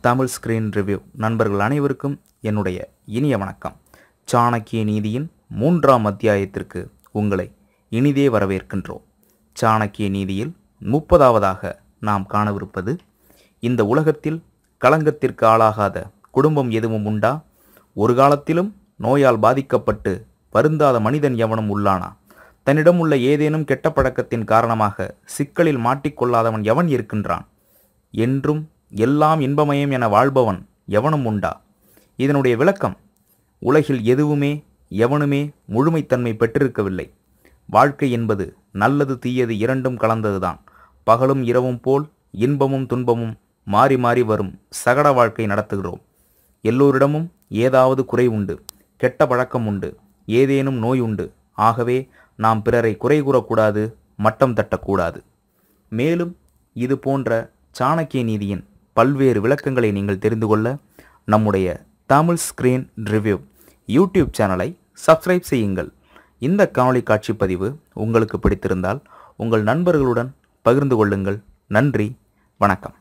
Tamil screen review நண்பர்கள் அனைவருக்கும் என்னுடைய இனிய வணக்கம். சாணக்கிய நீதியின் மூன்றாம் அத்தியாயத்திற்கு உங்களை இனிதே வரவேற்கின்றோம். சாணக்கிய நீதியில் முப்பதாவதாக நாம் காணவிருப்பது இந்த உலகத்தில் களங்கத்திற்கு ஆளாகாத குடும்பம் எதுவும் உண்டா? ஒரு காலத்திலும் நோயால் பாதிக்கப்பட்டு வருந்தாத மனிதன் எவனும் உள்ளானா? தன்னிடம் உள்ள ஏதேனும் கெட்ட பழக்கத்தின் காரணமாக சிக்கலில் மாட்டிக்கொள்ளாதவன் எவன் இருக்கின்றான்? என்றும் எல்லாம் இன்பமயம் என வாழ்பவன் எவனும் உண்டா? இதனுடைய விளக்கம் உலகில் எதுவுமே எவனுமே முழுமைத்தன்மை பெற்றிருக்கவில்லை. வாழ்க்கை என்பது நல்லது தீயது இரண்டும் கலந்ததுதான். பகலும் இரவும் போல் இன்பமும் துன்பமும் மாறி மாறி வரும் சகட வாழ்க்கை நடத்துகிறோம். எல்லோரிடமும் ஏதாவது குறை உண்டு கெட்ட பழக்கம் உண்டு ஏதேனும் நோய் உண்டு. ஆகவே நாம் பிறரை குறை கூறக்கூடாது மட்டம் தட்டக்கூடாது. மேலும் இது போன்ற சாணக்கிய நீதியின் பல்வேறு விளக்கங்களை நீங்கள் தெரிந்து கொள்ள நம்முடைய தமிழ் ஸ்கிரீன் ரிவ்யூ யூடியூப் சேனலை சப்ஸ்கிரைப் செய்யுங்கள். இந்த காணொளி காட்சி பதிவு உங்களுக்கு பிடித்திருந்தால் உங்கள் நண்பர்களுடன் பகிர்ந்து கொள்ளுங்கள். நன்றி வணக்கம்.